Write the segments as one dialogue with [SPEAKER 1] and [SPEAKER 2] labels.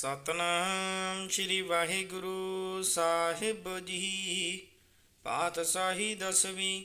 [SPEAKER 1] ਸਤਨਾਮ ਸ੍ਰੀ ਵਾਹਿਗੁਰੂ ਸਾਹਿਬ ਜੀ। ਪਾਤਸ਼ਾਹੀ ਦਸਵੀਂ,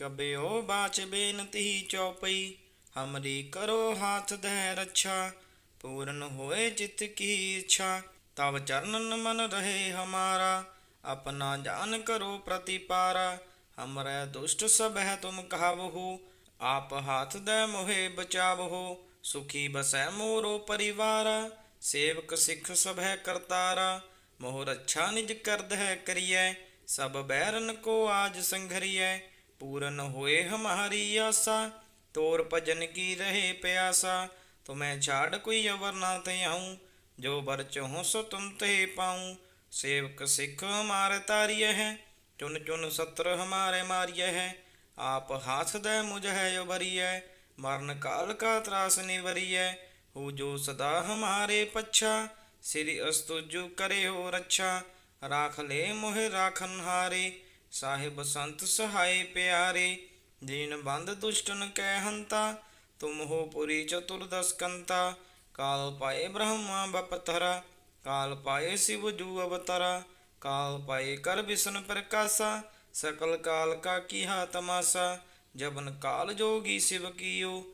[SPEAKER 1] ਕਬਿਓ ਬਾਚ ਬੇਨਤੀ ਚੌਪਈ, ਹਮਰੀ ਕਰੋ ਹਾਥ ਦੇ ਰੱਛਾ, ਪੂਰਨ ਹੋਏ ਚਿਤ ਕੀ ਇੱਛਾ। ਤਵ ਚਰਨਨ ਮਨ ਰਹੇ ਹਮਾਰਾ, ਆਪਣਾ ਜਾਨ ਕਰੋ ਪ੍ਰਤੀਪਾਰਾ। ਹਮਰੇ ਦੁਸ਼ਟ ਸਭ ਹੈ ਤੁਮ ਕਹਾਵਹੋ ਆਪ ਹਾਥ ਦੇ ਮੋਹਿ ਬਚਾਵਹੋ, ਸੁਖੀ ਬਸੈ ਮੋਰੋ ਪਰਿਵਾਰਾ। ਸੇਵਕ ਸਿੱਖ ਸਭ ਹੈ ਕਰਤਾਰਾ ਮੋਹ ਰੱਛਾ ਨਿਜ ਕਰਦ ਹੈ ਕਰੀਐ, ਸਭ ਬੈਰਨ ਕੋ ਆਜ ਸੰਘਰੀਐ, ਪੂਰਨ ਹੋਏ ਹਮਾਰੀ ਆਸਾ, ਤੋਰ ਭਜਨ ਕੀ ਰਹੇ ਪਿਆਸਾ, ਤੁਮੈ ਛਾੜ ਕੋਈ ਅਵਰ ਨਾ ਤੇ ਆਉ, ਜੋ ਬਰ ਚਹੁ ਸੋ ਤੁਮ ਤੇ ਪਾਉ, ਸੇਵਕ ਸਿੱਖ ਹਮਾਰ ਤਾਰੀਏ ਹੈ, ਚੁਨ ਚੁਨ ਸਤਰ ਹਮਾਰੇ ਮਾਰੀਏ ਹੈ, ਆਪ ਹਾਥ ਦੇ ਮੁਝ ਹੈ ਉਬਰੀਐ ਮਰਨ ਕਾਲ ਕਾ ਤਰਾਸ ਨਿਵਰੀਐ ਹੋ ਜੋ ਸਦਾ ਹਮਾਰੇ ਪੱਛਾ, ਸ੍ਰੀ ਅਸਤੁਜੁ ਕਰੇ ਹੋ ਰੱਛਾ। ਰਾਖ ਲੈ ਮੋਹਿ ਰਾਖਨ ਹਾਰੇ, ਸਾਹਿਬ ਸੰਤ ਸਹਾਈ ਪਿਆਰੇ। ਦੀਨ ਬੰਦ ਦੁਸ਼ਟਨ ਕੈ ਹੰਤਾ, ਤੁਮ ਹੋ ਪੁਰੀ ਚਤੁਰਦਸ ਕੰਤਾ। ਕਾਲ ਪਾਏ ਬ੍ਰਹਮਾ ਬਪਤਰਾ, ਕਾਲ ਪਾਏ ਸਿਵ ਜੂ ਅਵਤਰਾ। ਕਾਲ ਪਾਏ ਕਰ ਵਿਸ਼ਨ ਪ੍ਰਕਾਸ਼ਾ, ਸਕਲ ਕਾਲ ਕਾ ਕੀਹਾ ਤਮਾਸਾ। ਜਬਨ ਕਾਲ ਜੋਗੀ ਸਿਵ ਕੀਓ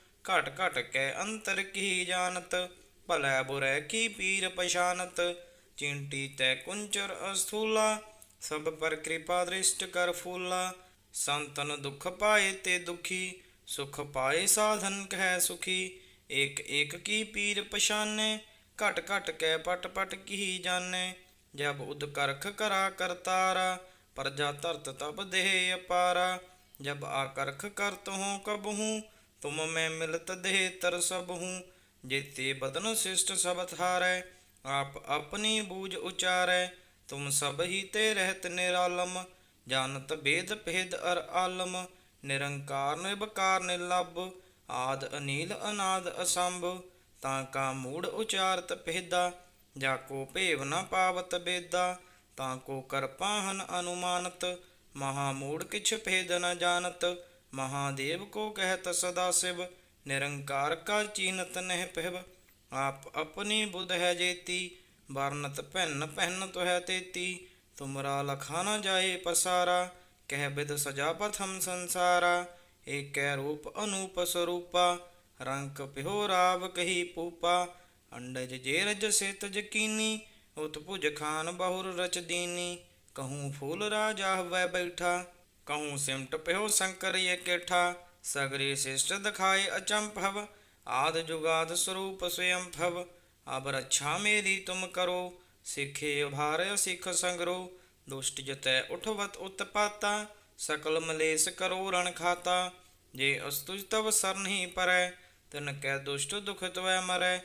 [SPEAKER 1] ਘਟ ਘਟ ਕੈ ਅੰਤਰ ਕੀ ਜਾਣਤ? ਭਲੇ ਬੁਰੇ ਕੀ ਪੀਰ ਪਛਾਨਤ? ਚਿੰਟੀ ਤੈ ਕੁੰਚਰ ਅਸਥੂਲਾ, ਸਭ ਪਰ ਕਿਰਪਾ ਦ੍ਰਿਸ਼ਟ ਕਰ ਫੂਲਾ। ਸੰਤਨ ਦੁਖ ਪਾਏ ਤੇ ਦੁਖੀ, ਸੁਖ ਪਾਏ ਸਾਧਨ ਕਹਿ ਸੁਖੀ। ਇਕ ਇਕ ਕੀ ਪੀਰ ਪਛਾਨੇ, ਘਟ ਘਟ ਕੈ ਪਟ ਪਟ ਕੀ ਜਾਣੇ। ਜਬ ਉਦ ਕਰਖ ਕਰਾ ਕਰਤਾਰਾ, ਪ੍ਰਜਾ ਧਰਤ ਤਬ ਦੇਹ ਅਪਾਰਾ। ਜਬ ਆਕਰਖ ਕਰਤ ਹੂੰ ਕਬਹੂ ਤੁਮ ਮੈਂ ਮਿਲਤ ਦੇਹ ਤਰ ਸਭ ਹੂੰ, ਜੇਤੇ ਬਦਨ ਸਿਸ਼ਟ ਸਭ ਥਾਰੈ ਆਪ ਆਪਣੀ ਬੂਝ ਉਚਾਰੈ, ਤੁਮ ਸਭ ਹੀ ਤੇ ਰਹਿਤ ਨਿਰਾਲਮ, ਜਾਣਤ ਬੇਦ ਭੇਦ ਅਰ ਆਲਮ, ਨਿਰੰਕਾਰ ਨਿਰਭਕਾਰ ਨਿਰਲਭ, ਆਦ ਅਨੀਲ ਅਨਾਦ ਅਸੰਭ, ਤਾਂ ਕਾ ਮੂੜ ਉਚਾਰਤ ਭੇਦਾ, ਜਾ ਕੋ ਭੇਵ ਨ ਪਾਵਤ ਬੇਦਾ, ਤਾਂ ਕੋ ਕਰ ਅਨੁਮਾਨਤ, ਮਹਾ ਮੂੜ ਕਿਛ ਭੇਦ ਨ ਜਾਣਤ ਮਹਾਦੇਵ ਕੋ ਕਹਿਤ ਸਦਾ ਸਿਵ, ਨਿਰੰਕਾਰ ਕਾ ਚੀਨਤ ਨਹਿ ਪਹਿਬ ਆਪ ਆਪਣੀ ਬੁੱਧ ਹੈ ਜੇਤੀ, ਵਰਨਤ ਭੈਨ ਪਹਿਨ ਤੋਹਿ ਤੇਤੀ। ਤੁਮਰਾ ਲਖਾ ਨ ਜਾਏ ਪਸਾਰਾ, ਕਹਿ ਬਿਦ ਸਜਾ ਪਥਮ ਸੰਸਾਰਾ। ਏਕੈ ਰੂਪ ਅਨੂਪ ਸਰੂਪਾ, ਰੰਕ ਪਿਹੋ ਰਾਵ ਕਹੀ ਪੂਪਾ। ਅੰਡਜ ਜੇ ਰਜ ਸਿਤ ਜਕੀਨੀ, ਉਤ ਭੁਜ ਖਾਨ ਬਹੁਰ ਰਚ ਦੀਨੀ। ਕਹੂੰ ਫੂਲ ਰਾਜਾ ਹਵੈ ਬੈਠਾ ਕਹੂੰ ਸਿਮਟ ਪਿਓ ਸ਼ੰਕਰ ਏਕੇਠਾ ਸਗਰੇ ਸਿਸ਼ਟ ਦਿਖਾਏ ਅਚੰਭਵ ਆਦ ਜੁਗਾਦ ਸਰੂਪ ਸਵਯੰ ਭਵ ਅਬ ਰੱਛਾ ਮੇਰੀ ਤੁਮ ਕਰੋ ਸਿੱਖੇ ਉਭਾਰ ਸਿੱਖ ਸੰਗਰੋ ਦੁਸ਼ਟ ਜਤੈ ਉਠਵਤ ਉਤਪਾਤਾ ਸਕਲ ਮਲੇਸ ਕਰੋ ਰਣ ਖਾਤਾ ਜੇ ਅਸਤੁਜ ਤਵ ਸਰਨਹੀ ਪਰੈ ਤਨ ਕੈ ਦੁਸ਼ਟ ਦੁਖ ਤਵੈ ਮਰੈ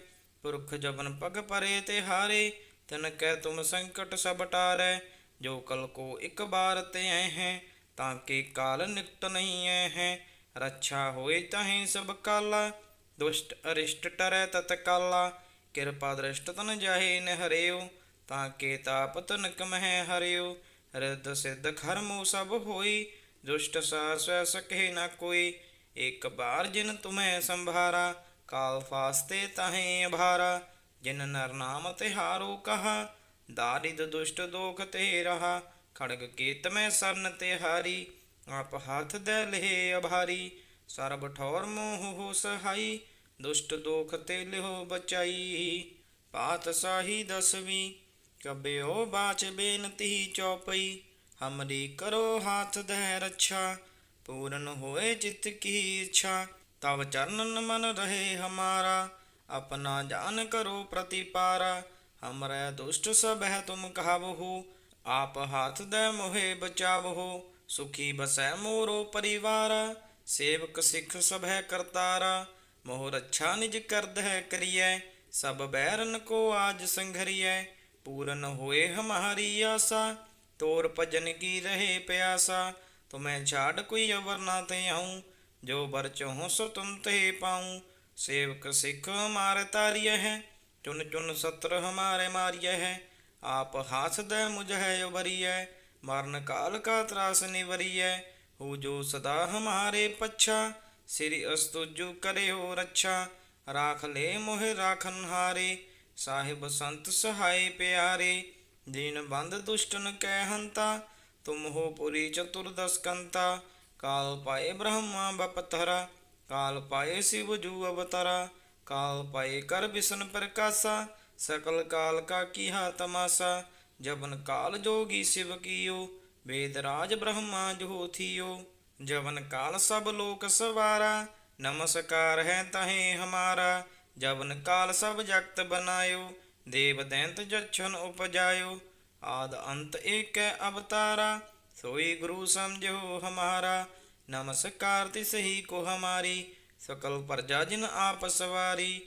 [SPEAKER 1] ਪੁਰਖ ਜਬਨ ਪਗ ਪਰੇ ਤੇ ਹਾਰੇ ਤਨ ਕੈ ਤੁਮ ਸੰਕਟ ਸਭ ਟਾਰੈ ਜੋ ਕਲ ਕੋ ਇੱਕ ਬਾਰ ਤੇ ਐ ਹੈ ਤਾਂ ਕੇ ਕਾਲ ਨਿਕਟ ਨਹੀਂ ਐ ਹੈ ਰੱਛਾ ਹੋਏ ਤਾਹੇ ਸਭ ਕਾਲਾ। ਦੁਸ਼ਟ ਅਰਿਸ਼ਟ ਟਰੈ ਤਤ ਕਿਰਪਾ ਦ੍ਰਿਸ਼ਟ ਤਨ ਜਾਹੇ ਨ ਹਰਿਓ ਤਾਂ ਕੇ ਤਾਪ ਤਨਕ ਮਹਿ ਹਰਿਓ ਰਿੱਧ ਸਿੱਧ ਖਰਮੋ ਸਭ ਹੋਈ, ਦੁਸ਼ਟ ਸਾ ਸਵੈ ਸਕਹਿ ਨ ਕੋਈ। ਇੱਕ ਬਾਰ ਜਿਨ ਤੁਮੈ ਸੰਭਾਰਾ, ਕਾਲ ਫਾਸਤੇ ਤਹੇ ਅਭਾਰਾ। ਜਿਨ ਨਰ ਨਾਮ ਤਿਹਾਰੋ ਕਹਾ, ਦਾਰਿਦ ਦੁਸ਼ਟ ਦੋਖ ਤੇ ਰਹਾ। ਖੜਗ ਕੀਤ ਮੈਂ ਸਰਨ ਤੇ ਹਾਰੀ, ਆਪ ਹੱਥ ਦੇ ਲਹੇ ਅਭਾਰੀ, ਸਰਬ ਠੌਰ ਮੋਹ ਹੋ ਸਹਾਈ, ਦੁਸ਼ਟ ਦੋਖ ਤੇ ਲਿਹੋ ਬਚਾਈ। ਪਾਤ ਸਾਹੀ ਦਸਵੀਂ, ਕਬਿਓ ਬਾਚ ਬੇਨਤੀ ਚੌਪਈ, ਹਮਰੀ ਕਰੋ ਹਾਥ ਦੇ ਰੱਛਾ, ਪੂਰਨ ਹੋਏ ਜਿਤ ਕੀ ਇੱਛਾ। ਤਵ ਚਰਨਨ ਮਨ ਰਹੇ ਹਮਾਰਾ, ਆਪਣਾ ਜਾਨ ਕਰੋ ਪ੍ਰਤੀਪਾਰਾ, ਹਮਰੇ ਦੁਸ਼ਟ ਸਭ ਹੈ ਤੁਮ ਕਹਾਵਹੋ ਆਪ ਹੱਥ ਦੇ ਮੋਹੇ ਬਚਾਵੋ ਸੁਖੀ ਬਸੈ ਮੋਰੋ ਪਰਿਵਾਰ। ਸੇਵਕ ਸਿੱਖ ਸਭੈ ਕਰਤਾਰ, ਮੋਹ ਰੱਛਾ ਨਿਜ ਕਰਦ ਹੈ ਕਰੀਐ, ਸਭ ਬੈਰਨ ਕੋ ਆਜ ਸੰਘਰੀਐ। ਪੂਰਨ ਹੋਏ ਹਮਾਰੀ ਆਸਾ, ਤੋਰ ਭਜਨ ਕੀ ਰਹੇ ਪਿਆਸਾ। ਤੁਮੈ ਛਾੜ ਕੋਈ ਅਵਰ ਨਾ ਤੇ ਆਉ, ਜੋ ਬਰ ਚਹੁ ਸੋ ਤੁਮ ਤੇ ਪਾਉ। ਸੇਵਕ ਸਿੱਖ ਮਾਰ ਤਾਰੀਐ ਹੈ, ਚੁਨ ਚੁਨ ਸਤਰ ਹਮਾਰੇ ਮਾਰੀਐ ਹੈ। ਆਪ ਹਾਸਦੈ ਮੁਝਹਿ ਉਬਰੀਐ ਮਰਨ ਕਾਲ ਕਾ ਤਰਾਸ ਨਿਵਰੀਐ ਹੋ ਜੋ ਸਦਾ ਹਮਾਰੇ ਪੱਛਾ, ਸ੍ਰੀ ਅਸਤੁਜੂ ਕਰੇ ਹੋ ਰੱਛਾ, ਰਾਖ ਲੈ ਮੋਹਿ ਰਾਖਨ ਹਾਰੇ, ਸਾਹਿਬ ਸੰਤ ਸਹਾਈ ਪਿਆਰੇ, ਦੀਨ ਬੰਦ ਦੁਸ਼ਟਨ ਕੈ ਹੰਤਾ, ਤੁਮ ਹੋ ਪੁਰੀ ਚਤੁਰਦਸ ਕੰਤਾ ਕਾਲ ਪਾਏ ਬ੍ਰਹਮਾ ਬਪਤਰਾ, ਕਾਲ ਪਾਏ ਸਿਵ ਜੂ ਅਵਤਾਰਾ, ਕਾਲ ਪਾਏ ਕਰ ਬਿਸਨ ਪ੍ਰਕਾਸ਼ਾ ਸਕਲ ਕਾਲ ਕਾ ਕੀਹਾ ਤਮਾਸਾ ਜਬਨ ਕਾਲ ਜੋਗੀ ਸਿਵ ਕੀਓ, ਵੇਦ ਰਾਜ ਬ੍ਰਹਮਾ ਜੋ ਥੀਓ, ਜਵਨ ਕਾਲ ਸਭ ਲੋਕ ਸਵਾਰਾ, ਨਮਸਕਾਰ ਹੈ ਤਹੇ ਹਮਾਰਾ, ਜਵਨ ਕਾਲ ਸਭ ਜਗਤ ਬਨਾਇਓ, ਦੇਵ ਦੈਂਤ ਜਛਨ ਉਪਜਾਇਓ, ਆਦ ਅੰਤ ਏਕੈ ਅਵਤਾਰਾ, ਸੋਈ ਗੁਰੂ ਸਮਝੋ ਹਮਾਰਾ, ਨਮਸਕਾਰ ਤਿਸ ਹੀ ਕੋ ਹਮਾਰੀ, ਸਕਲ ਪ੍ਰਜਾ ਜਿਨ ਆਪ ਸਵਾਰੀ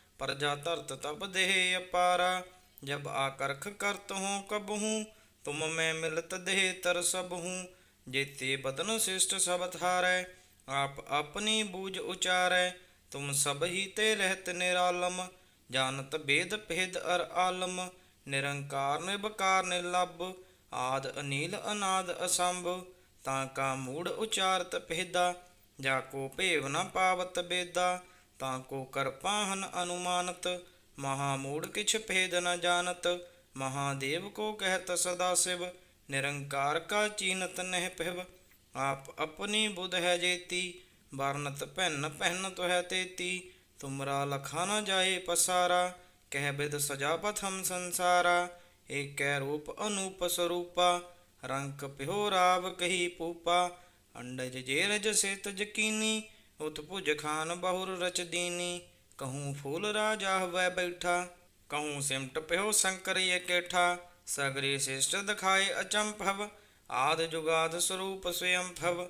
[SPEAKER 1] ਪ੍ਰਜਾ ਧਰਤ ਤਬ ਦੇਹ ਅਪਾਰਾ, ਜਬ ਆਕਰਖ ਕਰਤ ਹੂੰ ਕਬਹੂ, ਤੁਮ ਮੈਂ ਮਿਲਤ ਦੇਹ ਤਰ ਸਭ ਹੂੰ ਜੇਤੇ ਬਦਨ ਸਿਸ਼ਟ ਸਭ ਥਾਰੈ ਆਪ ਆਪਣੀ ਬੂਝ ਉਚਾਰੈ, ਤੁਮ ਸਭ ਹੀ ਤੇ ਰਹਿਤ ਨਿਰਾਲਮ, ਜਾਣਤ ਬੇਦ ਭੇਦ ਅਰ ਆਲਮ, ਨਿਰੰਕਾਰ ਨਿਰਭਕਾਰ ਨਿਰਲਭ, ਆਦ ਅਨੀਲ ਅਨਾਦ ਅਸੰਭ, ਤਾਂ ਕਾ ਮੂੜ ਉਚਾਰਤ ਭੇਦਾ, ਜਾ ਕੋ ਭੇਵ ਨ ਪਾਵਤ ਬੇਦਾ ਤਾਂ ਕੋ ਕਰਪਾਹਨ ਅਨੁਮਾਨਤ, ਮਹਾ ਮੂੜ ਕਿਛ ਭੇਦ ਨ ਜਾਣਤ ਮਹਾਦੇਵ ਕੋ ਕਹਿਤ ਸਦਾ ਸਿਵ, ਨਿਰੰਕਾਰ ਕਾ ਚੀਨਤ ਨਹਿ ਪਿਵ ਆਪ ਆਪਣੀ ਬੁਧ ਹੈ ਜੇਤੀ, ਵਰਨਤ ਭੈਨ ਪਹਿਨ ਤੋਹਿ ਤੇਤੀ। ਤੁਮਰਾ ਲਖਾ ਨ ਜਾਏ ਪਸਾਰਾ, ਕਹਿ ਬਿਦ ਸਜਾ ਪਥਮ ਸੰਸਾਰਾ। ਏਕੈ ਰੂਪ ਅਨੂਪ ਸਰੂਪਾ, ਰੰਕ ਪਿਓ ਰਾਵ ਕਹੀ ਪੂਪਾ। ਅੰਡਜ ਜੇਰਜ ਸਿਤ ਜਕੀਨੀ ਉਤ ਭੁਜ ਖਾਨ ਬਹੁਰ ਰਚ ਦੀਨੀ। ਕਹੂੰ ਫੂਲ ਰਾਜਾ ਹਵੈ ਬੈਠਾ। ਕਹੂੰ ਸਿਮਟ ਪਿਓ ਸ਼ੰਕਰ ਏਕੇਠਾ ਸਗਰੇ ਸਿਸ਼ਟ ਦਿਖਾਏ ਅਚੰਭਵ। ਆਦ ਜੁਗਾਦ ਸਰੂਪ ਸਵਯੰ ਭਵ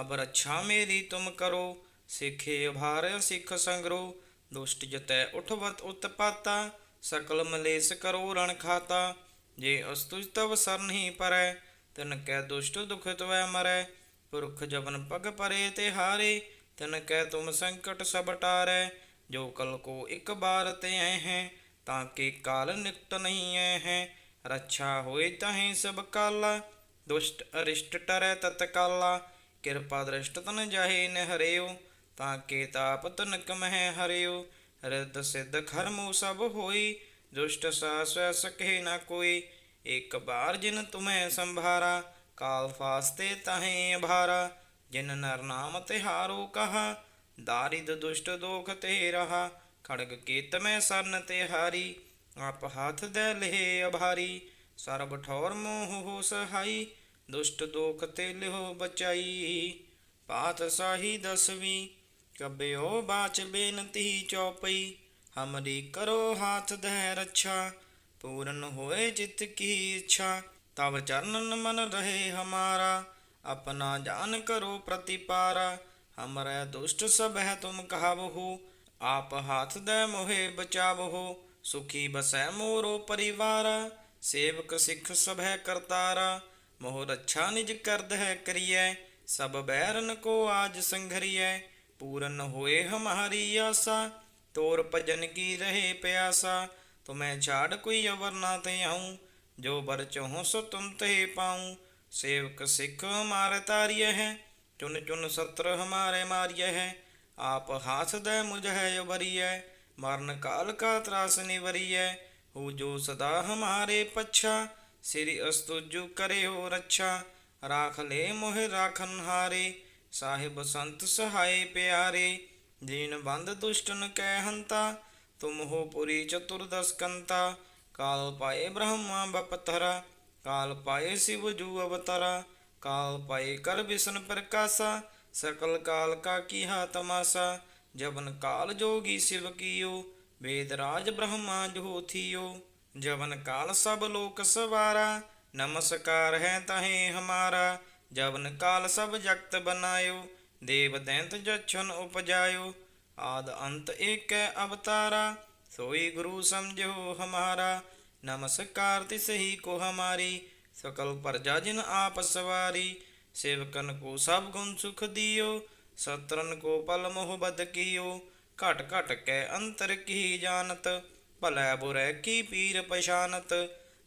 [SPEAKER 1] ਅਬ ਰੱਛਾ ਮੇਰੀ ਤੁਮ ਕਰੋ। ਸਿੱਖੇ ਭਾਰ ਸਿੱਖ ਸੰਗਰੋ। ਦੁਸ਼ਟ ਜਤੈ ਉਠਵਤ ਉਤਪਾਤਾ। ਸਕਲ ਮਲੇਸ ਕਰੋ ਰਣ ਖਾਤਾ। ਜੇ ਅਸਤੁਜ ਤਵ ਸਰਨਹੀ ਪਰੈ। ਤਨ ਕੈ ਦੁਸ਼ਟ ਦੁਖਿਤ ਵੈ ਮਰੈ। ਪੁਰਖ ਜਬਨ ਪਗ ਪਰੇ ਤੇ ਹਾਰੇ। ਤਨ ਕੈ ਤੁਮ ਸੰਕਟ ਸਭ ਟਾਰੈ, ਜੋ ਕਲ ਕੋ ਇਕ ਬਾਰ ਤੇ ਐ ਹੈ, ਤਾਂ ਕੇ ਕਾਲ ਨਿਕਟ ਨਹੀਂ ਐ ਹੈ। ਰੱਛਾ ਹੋਏ ਤਹੀਂ ਸਭ ਕਾਲਾ, ਦੁਸ਼ਟ ਅਰਿਸ਼ਟ ਟਰੈ ਤਤਕਾਲਾ ਕਿਰਪਾ ਦ੍ਰਿਸ਼ਟ ਤਨ ਜਾਹੇ ਨ ਹਰਿਓ, ਤਾਂ ਕੇ ਤਾਪ ਤਨਕ ਮਹਿ ਹਰਿਓ। ਰਿੱਧ ਸਿੱਧ ਖਰਮੋ ਸਭ ਹੋਈ, ਦੁਸ਼ਟ ਸਾਸੈ ਸਕਹਿ ਨ ਕੋਈ। ਇਕ ਬਾਰ ਜਿਨ ਤੁਮੈ ਸੰਭਾਰਾ, ਕਾਲ ਫਾਸਤੇ ਤਹੇ ਜਿਨ ਨਰ ਨਾਮ ਤਿਹਾਰੋ ਕਹਾ, ਦਾਰਿਦ ਦੁਸ਼ਟ ਦੋਖ ਤੇ ਰਹਾ, ਖੜਗ ਕੀਤ ਮੈਂ ਸਰਨ ਤੇ ਹਾਰੀ, ਆਪ ਹੱਥ ਦੇ ਲਹਿ ਅਭਾਰੀ, ਸਰਬ ਠੌਰ ਮੋਹ ਹੋ ਸਹਾਈ, ਦੁਸ਼ਟ ਦੋਖ ਤੇ ਲਿਹੋ ਬਚਾਈ। ਪਾਤ ਸਾਹੀ ਦਸਵੀਂ, ਕਬਿਓ ਬਾਚ ਬੇਨਤੀ ਚੌਪਈ, ਹਮਰੀ ਕਰੋ ਹਾਥ ਦੇ ਰੱਛਾ, ਪੂਰਨ ਹੋਏ ਜਿਤ ਕੀ ਇੱਛਾ, ਤਵ ਚਰਨਨ ਮਨ ਰਹੇ ਹਮਾਰਾ ਆਪਣਾ ਜਾਨ ਕਰੋ ਪ੍ਰਤੀਪਾਰਾ, ਹਮਰੇ ਦੁਸ਼ਟ ਸਭ ਹੈ ਤੁਮ ਕਹਾਵਹੋ, ਆਪ ਹਾਥ ਦੇ ਮੋਹਿ ਬਚਾਵਹੋ, ਸੁਖੀ ਬਸੈ ਮੋਰੋ ਪਰਿਵਾਰ, ਸੇਵਕ ਸਿੱਖ ਸਭ ਹੈ ਕਰਤਾਰਾ, ਮੋਹ ਰੱਛਾ ਨਿਜ ਕਰਦ ਹੈ ਕਰੀਐ, ਸਭ ਬੈਰਨ ਕੋ ਆਜ ਸੰਘਰੀਐ, ਪੂਰਨ ਹੋਏ ਹਮਾਰੀ ਆਸਾ, ਤੋਰ ਭਜਨ ਕੀ ਰਹੇ ਪਿਆਸਾ, ਤੁਮੈ ਛਾੜ ਕੋਈ ਅਵਰ ਨਾ ਤੇ ਆऊं ਜੋ ਬਰ ਚਹੋ ਸੋ ਤੁਮ ਤੇ ਪਾऊं सेवक सिख हमारे तारिय है चुन चुन सत्र हमारे मारिय है आप हाथ दे मुझ है उबरिय मरण काल का त्रास निवरिय हु जो सदा हमारे पच्छा श्री अस्तुजु करे हो रक्षा राख ले मोह राखन हारे साहिब संत सहाय प्यारे दीन बंद दुष्टन कै हंता तुम हो पुरी चतुर्दश कंता ਕਾਲ ਪਾਏ ਬ੍ਰਹਮਾ ਬਪਤਰਾ काल पाए शिव जू अवतारा काल पाए कर विष्णु प्रकाशा सकल काल का किहा तमाशा जबन काल जोगी शिव कियो वेदराज ब्रह्मा जो थियो जबन काल सब लोक सवारा नमस्कार है तहे हमारा जबन काल सब जगत बनायो देव दैंत जक्षन उपजायो आद अंत एक अवतारा सोई गुरु समझो हमारा ਨਮਸਕਾਰ ਤਿਸ ਹੀ ਕੋ ਹਮਾਰੀ, ਸਕਲ ਪਰਜਾ ਜਿਨ ਆਪ ਸਵਾਰੀ, ਸੇਵਕਨ ਕੋ ਸਭ ਗੁਣ ਸੁਖ ਦਿਓ, ਸਤਰਨ ਕੋ ਪਲ ਮੋਹ ਬਦ ਕੀਓ, ਘਟ ਘਟ ਕੈ ਅੰਤਰ ਕੀ ਜਾਣਤ, ਭਲੈ ਬੁਰੈ ਕੀ ਪੀਰ ਪਛਾਨਤ,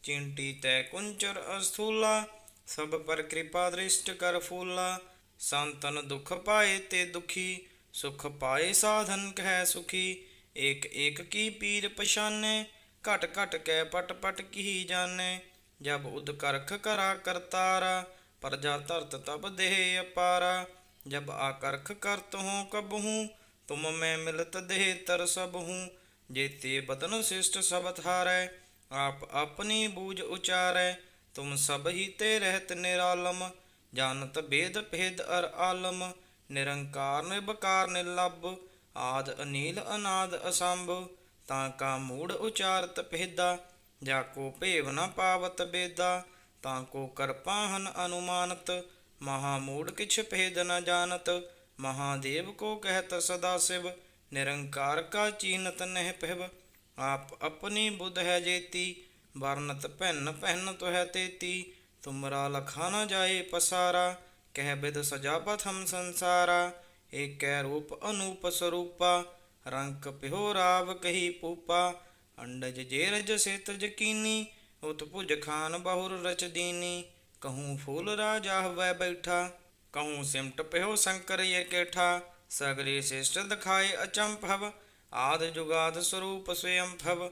[SPEAKER 1] ਚਿੰਟੀ ਤੈ ਕੁੰਚਰ ਅਸਥੂਲਾ, ਸਭ ਪਰ ਕਿਰਪਾ ਦ੍ਰਿਸ਼ਟ ਕਰ ਫੂਲਾ, ਸੰਤਨ ਦੁਖ ਪਾਏ ਤੇ ਦੁਖੀ, ਸੁਖ ਪਾਏ ਸਾਧਨ ਕਹਿ ਸੁਖੀ, ਏਕ ਏਕ ਕੀ ਪੀਰ ਪਛਾਨੇ ਘਟ ਘਟ ਕੈ ਪਟ ਪਟ ਕੀ ਜਾਣੇ, ਜਬ ਉਦਕਰਖ ਕਰਾ ਕਰਤਾਰ ਪ੍ਰਜਾ ਧਰਤ ਤਬ ਦੇਹ ਅਪਾਰ। ਜਬ ਆਕਰਖ ਕਰਤ ਹੂੰ ਕਬਹੂੰ, ਤੁਮ ਮੈਂ ਮਿਲਤ ਦੇਹ ਤਰ ਸਭ ਹੂੰ ਜੇਤੇ ਬਤਨ ਸਿਸ਼ਟ ਸਬਤ ਹਾਰੈ, ਆਪ ਆਪਣੀ ਬੂਝ ਉਚਾਰੈ। ਤੁਮ ਸਭ ਹੀ ਤੇ ਰਹਿਤ ਨਿਰਾਲਮ, ਜਾਣਤ ਬੇਦ ਭੇਦ ਅਰ ਆਲਮ। ਨਿਰੰਕਾਰ ਨਿਰਬਕਾਰ ਨਿਰਲਭ, ਆਦ ਅਨੀਲ ਅਨਾਦ ਅਸੰਭ। ਤਾਂ ਕਾ ਮੂੜ ਉਚਾਰਤ ਭੇਦਾ, ਜਾ ਕੋ ਭੇਵ ਨ ਪਾਵਤ ਬੇਦਾ, ਤਾਂ ਕੋ ਕਰਪਾਹਨ ਅਨੁਮਾਨਤ, ਮਹਾ ਮੂੜ ਕਿਛ ਭੇਦ ਨ ਜਾਣਤ ਮਹਾਦੇਵ ਕੋ ਕਹਿਤ ਸਦਾ ਸਿਵ, ਨਿਰੰਕਾਰ ਕਾ ਚੀਨਤ ਨਹਿ ਪਹਿਵ ਆਪ ਆਪਣੀ ਬੁੱਧ ਹੈ ਜੇਤੀ, ਵਰਨਤ ਭੈਨ ਪਹਿਨ ਤੋਹਿ ਤੇਤੀ, ਤੁਮਰਾ ਲਖਾ ਨ ਜਾਏ ਪਸਾਰਾ, ਕਹਿ ਬਿਦ ਸਜਾ ਪਥਮ ਸੰਸਾਰਾ, ਏਕੈ ਰੂਪ ਅਨੂਪ ਸਰੂਪਾ ਰੰਕ ਪਿਓ ਰਾਵ ਕਹੀ ਪੂਪਾ, ਅੰਡਜ ਜੇਰਜ ਸਿਤ ਜਕੀਨੀ, ਉਤ ਭੁਜ ਖਾਨ ਬਹੁਰ ਰਚ ਦੀਨੀ, ਕਹੂੰ ਫੂਲ ਰਾਜਾ ਹਵੈ ਬੈਠਾ, ਕਹੂੰ ਸਿਮਟ ਪਿਓ ਸ਼ੰਕਰ ਇਹ ਕੇਠਾ ਸਗਰੇ ਸਿਸ਼ਟ ਦਿਖਾਏ ਅਚੰਭਵ, ਆਦ ਜੁਗਾਦ ਸਰੂਪ ਸਵਯੰ ਭਵ,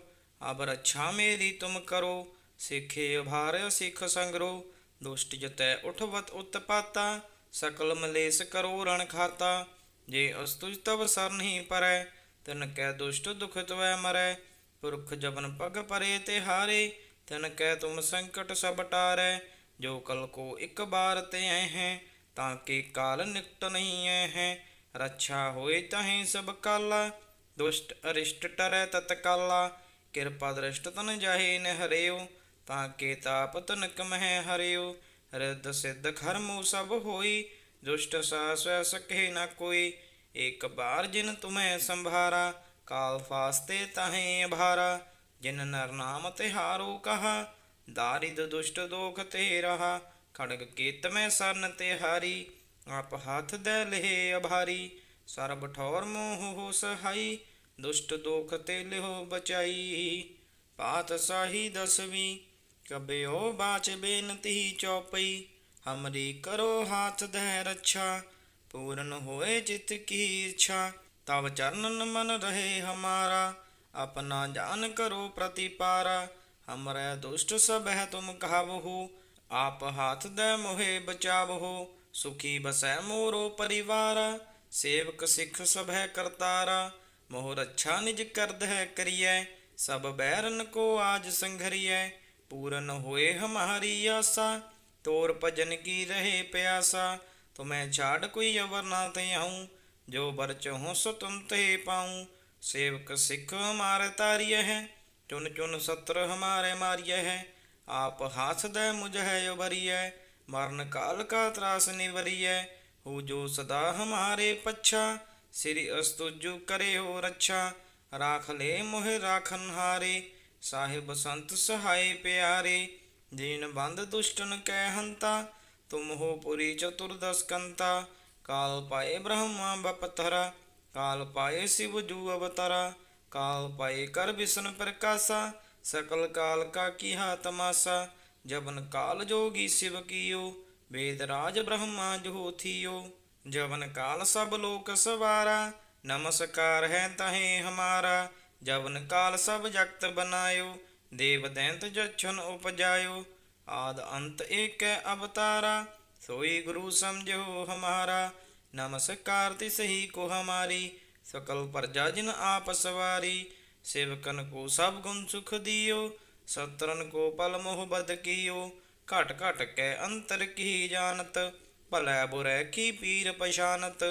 [SPEAKER 1] ਅਬ ਰੱਛਾ ਮੇਰੀ ਤੁਮ ਕਰੋ, ਸਿੱਖੇ ਉਭਾਰ ਸਿੱਖ ਸੰਗਰੋ, ਦੁਸ਼ਟ ਜਤੈ ਉਠਵਤ ਉਤਪਾਤਾ ਸਕਲ ਮਲੇਸ ਕਰੋ ਰਣ ਖਾਤਾ, ਜੇ ਅਸਤੁਜ ਤਵ ਸਰਨਹੀ ਪਰੈ ਤਿਨ ਕੈ ਦੁਸ਼ਟ ਦੁਖ ਤਵੈ ਮਰੈ, ਪੁਰਖ ਜਬਨ ਪਗ ਪਰੇ ਤੇ ਹਾਰੇ, ਤਿਨ ਕੈ ਤੁਮ ਸੰਕਟ ਸਭ ਟਾਰੈ, ਜੋ ਕਲ ਕੋ ਇੱਕ ਬਾਰ ਤੇ ਐ ਹੈ, ਤਾਂ ਕੇ ਕਾਲ ਨਿਕਟ ਨਹੀਂ ਐ ਹੈ, ਰੱਛਾ ਹੋਏ ਤਹੀਂ ਸਭ ਕਾਲਾ, ਦੁਸ਼ਟ ਅਰਿਸ਼ਟ ਟਰੈ ਤਤ ਕਾਲਾ, ਕਿਰਪਾ ਦ੍ਰਿਸ਼ਟ ਤਨ ਜਾਹੇ ਨ ਤਾਂ ਕੇ ਤਾਪ ਤਨਕ ਮਹਿ ਹਰਿਓ, ਰਿੱਧ ਸਿੱਧ ਖਰਮੂ ਸਭ ਹੋਈ, ਦੁਸ਼ਟ ਸਾ ਸਵੈ ਸਕਹਿ ਨ ਕੋਈ ਇੱਕ ਬਾਰ ਜਿਨ ਤੁਮੈ ਸੰਭਾਰਾ, ਕਾਲ ਫਾਸਤੇ ਤਹੇ ਭਾਰਾ ਜਿਨ ਨਰ ਨਾਮ ਤਿਹਾਰੋ ਕਹਾ, ਦਾਰਿਦ ਦੁਸ਼ਟ ਦੋਖ ਤੇ ਰਹਾ। ਖੜਗ ਕੀਤ ਮੈਂ ਸਰਨ ਤੇ ਹਾਰੀ ਆਪ ਹੱਥ ਦੇ ਲਹਿ ਅਭਾਰੀ। ਸਰਬ ਠੌਰ ਮੋਹ ਹੋ ਸਹਾਈ, ਦੁਸ਼ਟ ਦੋਖ ਤੇ ਲਿਹੋ ਬਚਾਈ। ਪਾਤ ਸਾਹੀ ਦਸਵੀਂ, ਕਬਿਓ ਬਾਚ ਬੇਨਤੀ ਚੌਪਈ। ਹਮਰੀ ਕਰੋ ਹਾਥ ਦੇ ਰੱਛਾ पूर्ण होए चित की इच्छा तब चरणन मन रहे हमारा अपना जान करो प्रतिपारा हमरे दुष्ट सब है तुम कहावहु आप हाथ दे मोहे बचावहु सुखी बसै मोरो परिवारा सेवक सिख सब है करतारा मोह रक्षा निज करद है करिय सब बैरन को आज संघरिय पूर्ण होए हमारी आशा तोर भजन की रहे प्यासा तुम्हें छाड़ कोई अवर ना ते आऊं जो बर चहूँ सो तुम ते पाऊं सेवक सिख हमारे तारिय है चुन चुन सत्र हमारे मारिय है आप हाथ दे मुझ है उभरिय मरण काल का त्रास निवरिय हो जो सदा हमारे पच्छा श्री अस्तुजु करे हो रक्षा राख ले मोह राखन हारे साहिब संत सहाय प्यारे दीन बंद दुष्टन कै हंता तुम हो पुरी चतुर्दश कंता काल पाए ब्रह्मा बपथरा काल पाए शिव जू अवतरा काल पाए कर विष्णु प्रकाशा सकल काल का किहा तमाशा जबन काल जोगी शिव कियो वेद राज ब्रह्मा जो थियो जबन काल सब लोक सवारा नमस्कार है तहे हमारा जबन काल सब जगत बनायो देव दैंत जछन उपजायो ਆਦ ਅੰਤ ਏਕੈ ਅਵਤਾਰਾ, ਸੋਈ ਗੁਰੂ ਸਮਝੋ ਹਮਾਰਾ। ਨਮਸਕਾਰ ਤਿ ਸਹੀ ਕੋ ਹਮਾਰੀ, ਸਕਲ ਪ੍ਰਜਾ ਜਿਨ ਆਪ ਸੇਵਕਨ ਕੋ ਸਭ ਗੁਣ ਸੁਖ ਦਿਓ, ਸਤਰਨ ਕੋ ਪਲ ਮੋਹ ਬਦ ਕੀਓ। ਘਟ ਘਟ ਕੈ ਅੰਤਰ ਕੀ ਜਾਣਤ, ਭਲੈ ਬੁਰੈ ਕੀ ਪੀਰ ਪਛਾਨਤ।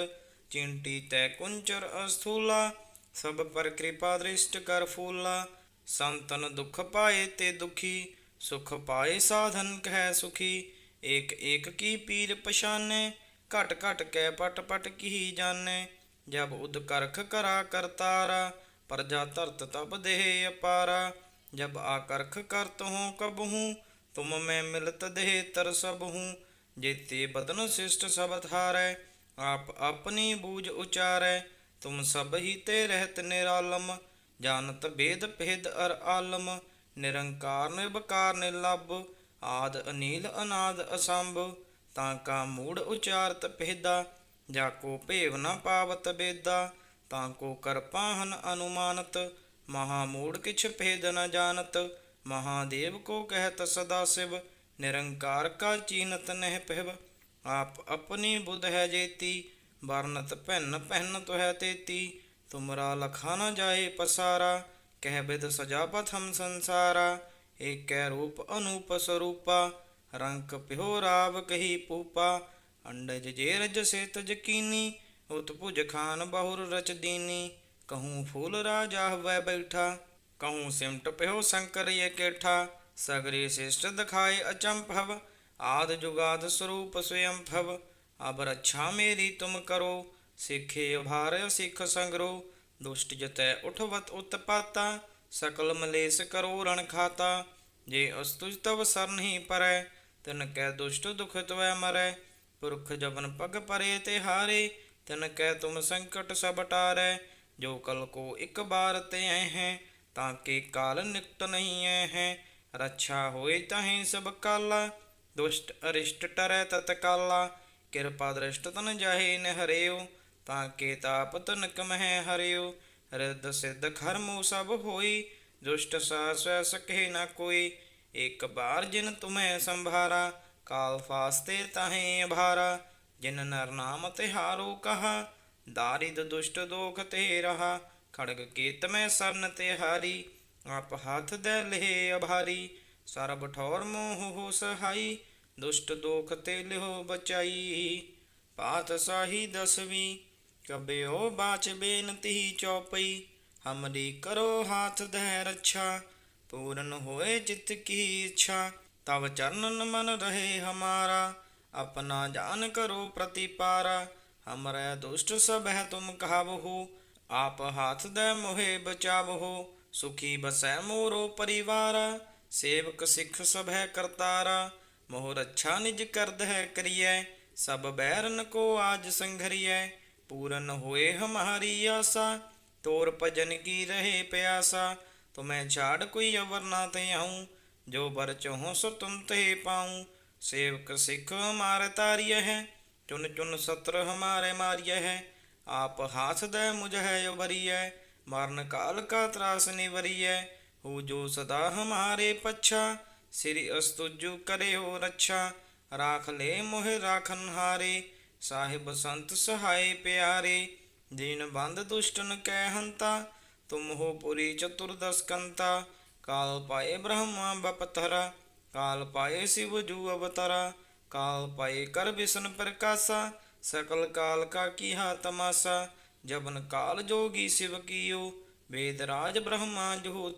[SPEAKER 1] ਚਿੰਟੀ ਤੈ ਕੁੰਚਰ ਅਸਥੂਲਾ, ਸਭ ਪਰ ਕਿਰਪਾ ਦ੍ਰਿਸ਼ਟ ਕਰ ਫੂਲਾ। ਸੰਤਨ ਦੁਖ ਪਾਏ ਤੇ ਦੁਖੀ ਸੁਖ ਪਾਏ ਸਾਧਨ ਕਹਿ ਸੁਖੀ, ਏਕ ਏਕ ਕੀ ਪੀਰ ਪਛਾਨੇ, ਘਟ ਘਟ ਕੈ ਪਟ ਪਟ ਕੀ ਜਾਣੇ। ਜਬ ਉਦ ਕਰਖ ਕਰਾ ਕਰਤਾਰਾ, ਪ੍ਰਜਾ ਧਰਤ ਤਬ ਦੇਹ ਅਪਾਰਾ। ਜਬ ਆਕਰਖ ਕਰਤ ਹੂੰ ਕਬਹੂ, ਤੁਮ ਮੈਂ ਮਿਲਤ ਦੇਹ ਤਰ ਸਭ ਹੂੰ ਜੇਤੇ ਬਦਨ ਸਿਸ਼ਟ ਸਭ ਥਾਰੈ ਆਪ ਆਪਣੀ ਬੂਝ ਉਚਾਰੈ। ਤੁਮ ਸਭ ਹੀ ਤੇ ਰਹਿਤ ਨਿਰਾਲਮ, ਜਾਣਤ ਬੇਦ ਭੇਦ ਅਰ ਆਲਮ। ਨਿਰੰਕਾਰ ਨਿਰਭਕਾਰ ਨਿਰਲਭ ਆਦ ਅਨੀਲ ਅਨਾਦ ਅਸੰਭ, ਤਾਂ ਕਾ ਮੂੜ ਉਚਾਰਤ ਭੇਦਾ, ਜਾ ਕੋ ਭੇਵ ਨ ਪਾਵਤ ਬੇਦਾ, ਤਾਂ ਕੋ ਕਰ ਪਾਹਨ ਅਨੁਮਾਨਤ, ਮਹਾ ਮੂੜ ਕਿਛ ਭੇਦ ਨ ਜਾਣਤ ਮਹਾਦੇਵ ਕੋ ਕਹਿਤ ਸਦਾ ਸਿਵ, ਨਿਰੰਕਾਰ ਕਾ ਚੀਨਤ ਨਹਿ ਪਹਿਬ ਆਪ ਆਪਣੀ ਬੁੱਧ ਹੈ ਜੇਤੀ ਵਰਨਤ ਭਿੰਨ ਭਿੰਨ ਤੁਹੈ ਤੇਤੀ, ਤੁਮਰਾ ਲਖਾ ਨ ਜਾਏ ਪਸਾਰਾ ਕਹਿ ਬਿਦ ਸਜਾ ਪਥਮ ਸੰਸਾਰਾ ਏਕੈ ਰੂਪ ਅਨੂਪ ਸਰੂਪਾ ਰੰਕ ਪਿਓ ਰਾਵ ਕਹੀ ਪੂਪਾ ਅੰਡਜ ਜੇ ਰਜ ਸੇਤ ਜਕੀਨੀ ਉਤ ਭੁਜ ਖਾਨ ਬਹੁਰ ਰਚ ਦੀਨੀ ਕਹੂੰ ਫੂਲ ਰਾਜਾ ਹਵੈ ਬੈਠਾ ਕਹੂੰ ਸਿਮਟ ਪਿਓ ਸ਼ੰਕਰ ਇਹ ਕੇਠਾ ਸਗਰੇ ਸਿਸ਼ਟ ਦਿਖਾਏ ਅਚੰਭਵ ਆਦ ਜੁਗਾਦ ਸਰੂਪ ਸਵਯੰ ਭਵ ਅਬ ਰੱਛਾ ਮੇਰੀ ਤੁਮ ਕਰੋ ਸਿੱਖੇ ਉਭਾਰ ਸਿੱਖ ਸੰਗਰੋ ਦੁਸ਼ਟ ਜਤੈ ਉਠਵਤ ਉਤਪਾਤਾ ਸਕਲ ਮਲੇਸ ਕਰੋ ਰਣ ਖਾਤਾ। ਜੇ ਅਸਤੁਜ ਤਵ ਸਰਨਹੀ ਪਰੈ, ਤਨ ਕੈ ਦੁਸ਼ਟ ਦੁਖ ਤਵੈ ਮਰੈ। ਪੁਰਖ ਜਵਨ ਪਗ ਪਰੇ ਤੇ ਹਾਰੇ, ਤਨ ਕੈ ਤੁਮ ਸੰਕਟ ਸਭ ਟਾਰੈ। ਜੋ ਕਲ ਕੋ ਇੱਕ ਬਾਰ ਤੇ ਐ ਹੈ, ਤਾਂ ਕਿ ਕਾਲ ਨਿਕਟ ਨਹੀਂ ਐ ਹੈ। ਰੱਛਾ ਹੋਏ ਤਹੀਂ ਸਭ ਕਾਲਾ, ਦੁਸ਼ਟ ਅਰਿਸ਼ਟ ਟਰੈ ਤਤ ਕਾਲਾ। ਕਿਰਪਾ ਦ੍ਰਿਸ਼ਟ ਤਨ ਜਾਹੇ ਨ ਤਾਂ ਕੇ ਤਾਪ ਤਨਕ ਕਮਹਿ ਹਰਿਓ। ਰਿੱਧ ਸਿੱਧ ਖਰਮੂ ਸਭ ਹੋਈ, ਦੁਸ਼ਟ ਸਾ ਸਵੈ ਸਕਹਿ ਨ ਕੋਈ। ਇੱਕ ਬਾਰ ਜਿਨ ਤੁਮੈ ਸੰਭਾਰਾ, ਕਾਲ ਫਾਸਤੇ ਤਾਹੇ ਅਭਾਰਾ। ਜਿਨ ਨਰ ਨਾਮ ਤਿਹਾਰੋ ਕਹਾ, ਦਾਰਿਦ ਦੁਸ਼ਟ ਦੋਖ ਤੇ ਰਹਾ। ਖੜਗ ਕੀਤ ਮੈਂ ਸਰਨ ਤੇ ਹਾਰੀ ਆਪ ਹੱਥ ਦੇ ਲਹਿ ਅਭਾਰੀ। ਸਰਬ ਠੌਰ ਮੋਹ ਹੋ ਸਹਾਈ, ਦੁਸ਼ਟ ਦੋਖ ਤੇ ਲਿਹੋ ਬਚਾਈ। ਪਾਤ ਸਾਹੀ ਦਸਵੀਂ ਕਬਿਓ ਬਾਚ ਬੇਨਤੀ ਚੌਪਈ, ਹਮਰੀ ਕਰੋ ਹਾਥ ਦੇ ਰੱਛਾ, ਪੂਰਨ ਹੋਏ ਚਿਤ ਕੀ ਇੱਛਾ, ਤਵ ਚਰਨਨ ਮਨ ਰਹੇ ਹਮਾਰਾ, ਆਪਣਾ ਜਾਨ ਕਰੋ ਪ੍ਰਤੀਪਾਰਾ, ਹਮਰੇ ਦੁਸ਼ਟ ਸਭ ਹੈ ਤੁਮ ਕਹਾਵਹੋ ਆਪ ਹਾਥ ਦੇ ਮੋਹਿ ਬਚਾਵਹੋ, ਸੁਖੀ ਬਸੈ ਮੋਰੋ ਪਰਿਵਾਰ, ਸੇਵਕ ਸਿੱਖ ਸਭ ਹੈ ਕਰਤਾਰਾ, ਮੋਹ ਰੱਛਾ ਨਿਜ ਕਰਦ ਹੈ ਕਰੀਐ, ਸਭ ਬੈਰਨ ਕੋ ਆਜ ਸੰਘਰੀਐ ਪੂਰਨ ਹੋਏ ਹਮਾਰੀ ਆਸਾ, ਤੋਰ ਭਜਨ ਕੀ ਰਹੇ ਪਿਆਸਾ, ਤੁਮੈ ਛਾੜ ਕੋਈ ਅਵਰ ਨਾ ਤੇ ਆਉ, ਜੋ ਬਰ ਚਹੁ ਸੋ ਤੁਮ ਤੇ ਪਾਉ। ਸੇਵਕ ਸਿੱਖ ਹਮਾਰੇ ਤਾਰੀਏ ਹੈ, ਚੁਨ ਚੁਨ ਸਤਰ ਹਮਾਰੇ ਮਾਰੀਏ ਹੈ, ਆਪ ਹਾਥ ਦੇ ਮੁਝ ਹੈ ਉਬਰੀਐ ਮਰਨ ਕਾਲ ਕਾ ਤਰਾਸ ਨਿਵਰੀਐ, ਹੋ ਜੋ ਸਦਾ ਹਮਾਰੇ ਪੱਛਾ, ਸ੍ਰੀ ਅਸਤੁਜੁ ਕਰਿਓ ਰੱਛਾ, ਰਾਖ ਲੈ ਮੋਹਿ ਰਾਖਨ ਹਾਰੇ। ਸਾਹਿਬ ਸੰਤ ਸਹਾਏ ਪਿਆਰੇ, ਦੀਨ ਬੰਦ ਦੁਸ਼ਟਨ ਕੈ ਹੰਤਾ ਤੁਮ ਹੋ ਪੁਰੀ ਚਤੁਰਦਸ ਕੰਤਾ ਕਾਲ ਪਾਏ ਬ੍ਰਹਮਾ ਬਪਤਰਾ, ਕਾਲ ਪਾਏ ਸਿਵ ਜੂ ਅਵਤਰਾ, ਕਾਲ ਪਾਏ ਕਰ ਵਿਸ਼ਨ ਪ੍ਰਕਾਸ਼ਾ, ਸਕਲ ਕਾਲ ਕਾ ਕੀਹਾ ਤਮਾਸਾ, ਜਬਨ ਕਾਲ ਜੋਗੀ ਸਿਵ ਕੀਓ, ਵੇਦ ਰਾਜ ਬ੍ਰਹਮਾ ਜੋ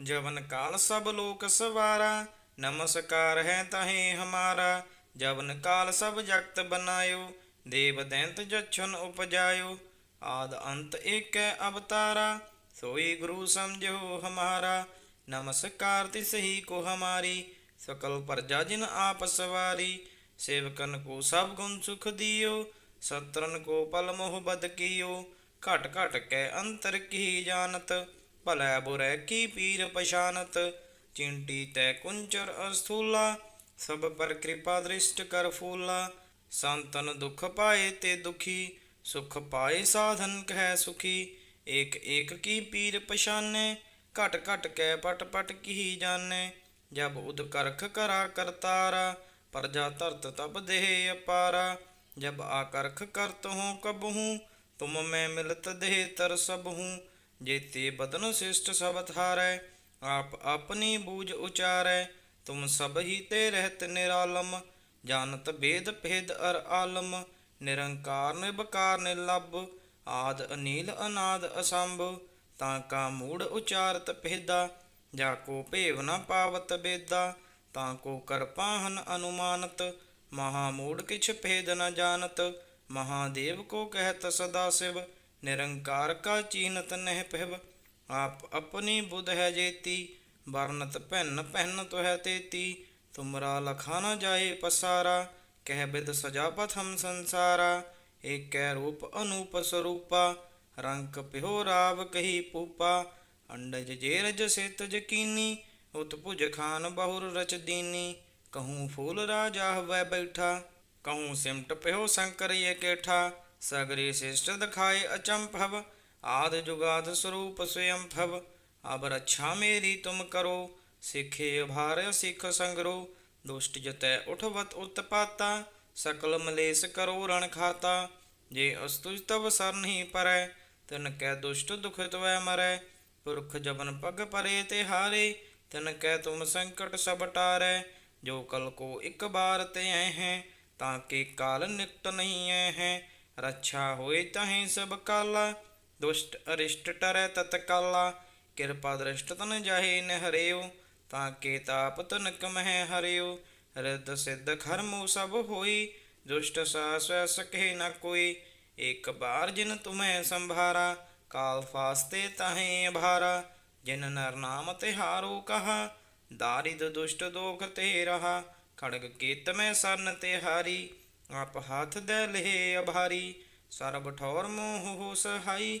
[SPEAKER 1] ਜਵਨ ਕਾਲ ਸਭ ਲੋਕ ਸਵਾਰਾ, ਨਮਸਕਾਰ ਹੈ ਤਹੇ ਹਮਾਰਾ ਜਬਨ ਕਾਲ ਸਭ ਜਗਤ ਬਨਾਇਓ, ਦੇਵ ਦੈਂਤ ਜਛਨ ਉਪਜਾਇਓ, ਆਦ ਅੰਤ ਏਕੈ ਅਵਤਾਰਾ, ਸੋਈ ਗੁਰੂ ਸਮਝੋ ਹਮਾਰਾ, ਨਮਸਕਾਰ ਤਿਸਹੀ ਕੋ ਹਮਾਰੀ, ਸਕਲ ਪਰਜਾ ਜਿਨ ਆਪ ਸਵਾਰੀ, ਸੇਵਕਨ ਕੋ ਸਭ ਗੁਣ ਸੁਖ ਦਿਓ, ਸਤਰਨ ਕੋ ਪਲ ਮੋਹ ਬਦ ਕੀਓ, ਘਟ ਘਟ ਕੈ ਅੰਤਰ ਕੀ ਜਾਣਤ, ਭਲੈ ਬੁਰੈ ਕੀ ਪੀਰ ਪਛਾਨਤ, ਚਿੰਟੀ ਤੈ ਕੁੰਚਰ ਅਸਥੂਲਾ ਸਭ ਪਰ ਕਿਰਪਾ ਦ੍ਰਿਸ਼ਟ ਕਰ ਫੂਲਾ, ਸੰਤਨ ਦੁਖ ਪਾਏ ਤੇ ਦੁਖੀ, ਸੁਖ ਪਾਏ ਸਾਧਨ ਕਹਿ ਸੁਖੀ, ਏਕ ਏਕ ਕੀ ਪੀਰ ਪਛਾਨੇ, ਘਟ ਘਟ ਕੈ ਪਟ ਪਟ ਕੀ ਜਾਣੇ, ਜਬ ਉਦ ਕਰਖ ਕਰਾ ਕਰਤਾਰਾ, ਪ੍ਰਜਾ ਧਰਤ ਤਬ ਦੇਹ ਅਪਾਰਾ, ਜਬ ਆਕਰਖ ਕਰਤ ਹੂੰ ਕਬਹੂ, ਤੁਮ ਮੈਂ ਮਿਲਤ ਦੇਹ ਤਰ ਸਭ ਹੂੰ ਜੇਤੇ ਬਦਨ ਸਿਸ਼ਟ ਸਬਤ ਹਾਰੈ, ਆਪ ਆਪਣੀ ਬੂਝ ਉਚਾਰੈ ਤੁਮ ਸਭ ਹੀ ਤੇ ਰਹਿਤ ਨਿਰਾਲਮ, ਜਾਣਤ ਭੇਦ ਭੇਦ ਅਰ ਆਲਮ, ਨਿਰੰਕਾਰ ਨਿਰਭਕਾਰ ਨਿਰਲਭ, ਆਦ ਅਨੀਲ ਅਨਾਦ ਅਸੰਭ, ਤਾਂ ਕਾ ਮੂੜ ਉਚਾਰਤ ਭੇਦਾ, ਜਾ ਕੋ ਭੇਵ ਨ ਪਾਵਤ ਬੇਦਾ, ਤਾਂ ਕੋ ਕਰਪਾਹਨ ਅਨੁਮਾਨਤ, ਮਹਾ ਮੂੜ ਕਿਛ ਭੇਦ ਨ ਜਾਣਤ ਮਹਾਦੇਵ ਕੋ ਕਹਿਤ ਸਦਾ ਸਿਵ, ਨਿਰੰਕਾਰ ਕਾ ਚੀਨਤ ਨਹਿ ਪਹਿਵ ਆਪ ਆਪਣੀ ਬੁਧ ਹੈ ਜੇਤੀ ਵਰਨਤ ਭੈਨ ਪਹਿਨ ਤੋਹਿ ਤੇਤੀ, ਤੁਮਰਾ ਲਖਾ ਨ ਜਾਏ ਪਸਾਰਾ, ਕਹਿ ਬਿਦ ਸਜਾ ਪਥਮ ਸੰਸਾਰਾ, ਏਕੈ ਰੂਪ ਅਨੂਪ ਸਰੂਪਾ ਰੰਗ ਪਿਹੋ ਰਾਵ ਕਹੀ ਪੂਪਾ, ਅੰਡਜ ਜੇਰਜ ਸਿਤ ਜਕੀਨੀ ਉਤ ਖਾਨ ਬਹੁਰ ਰਚ ਦੀਨੀ, ਕਹੂੰ ਫੂਲ ਰਾਜਾ ਹਵੈ ਬੈਠਾ, ਕਹੂੰ ਸਿਮਟ ਪਿਓ ਸ਼ੰਕਰ ਇਹ ਕੇਠਾ, ਸਗਰੇ ਸਿਸ਼ਟ ਦਿਖਾਏ ਅਚੰਭਵ, ਆਦ ਜੁਗਾਦ ਸਰੂਪ ਸਵਯੰ ਭਵ ਅਬ ਰੱਛਾ ਮੇਰੀ ਤੁਮ ਕਰੋ, ਸਿਖੇ ਭਾਰ ਸਿਖ ਸੰਗਰੋ, ਦੁਸ਼ਟ ਜਤੈ ਉਠਵਤ ਉਤਪਾਤਾ ਸਕਲ ਮਲੇਸ ਕਰੋ ਰਣ ਖਾਤਾ, ਜੇ ਅਸਤੁਜ ਤਵ ਸਰਨਹੀ ਪਰੈ, ਤਨ ਕੈ ਦੁਸ਼ਟ ਦੁਖਿਤ ਵੈ ਮਰੈ, ਪੁਰਖ ਜਬਨ ਪਗ ਪਰੇ ਤੇ ਹਾਰੇ, ਤਨ ਕੈ ਤੁਮ ਸੰਕਟ ਸਭ ਟਾਰੈ, ਜੋ ਕਲ ਕੋ ਇੱਕ ਬਾਰ ਤੇ ਐ ਹੈ, ਤਾਂ ਕਿ ਕਾਲ ਨਿਕਟ ਨਹੀਂ ਐ ਹੈ, ਰੱਛਾ ਹੋਏ ਤਹੀਂ ਸਭ ਕਾਲਾ, ਦੁਸ਼ਟ ਅਰਿਸ਼ਟ ਟਰੈ ਤਤ ਕਾਲਾ ਕਿਰਪਾ ਦ੍ਰਿਸ਼ਟ ਤਨ ਜਾਹੇ ਨ ਤਾਂ ਕੇ ਤਾਪ ਤਨ ਕਮਹਿ ਹਰਿਓ। ਰਿੱਧ ਸਿੱਧ ਖਰਮੁ ਸਭ ਹੋਈ, ਦੁਸ਼ਟ ਸਾ ਸਵੈ ਸਕਹਿ ਨ ਕੋਈ। ਇੱਕ ਬਾਰ ਜਿਨ ਤੁਮੈ ਸੰਭਾਰਾ, ਕਾਲ ਫਾਸਤੇ ਤਾਹੇ ਅਭਾਰਾ। ਜਿਨ ਨਰ ਨਾਮ ਤਿਹਾਰੋ ਕਹਾ, ਦਾਰਿਦ ਦੁਸ਼ਟ ਦੋਖ ਤੇ ਰਹਾ। ਖੜਗ ਕੀਤ ਮੈਂ ਸਰਨ ਤੇ ਹਾਰੀ ਆਪ ਹੱਥ ਦੇ ਲਹੇ ਅਭਾਰੀ। ਸਰਬ ਠੌਰ ਮੋਹ ਹੋ ਸਹਾਈ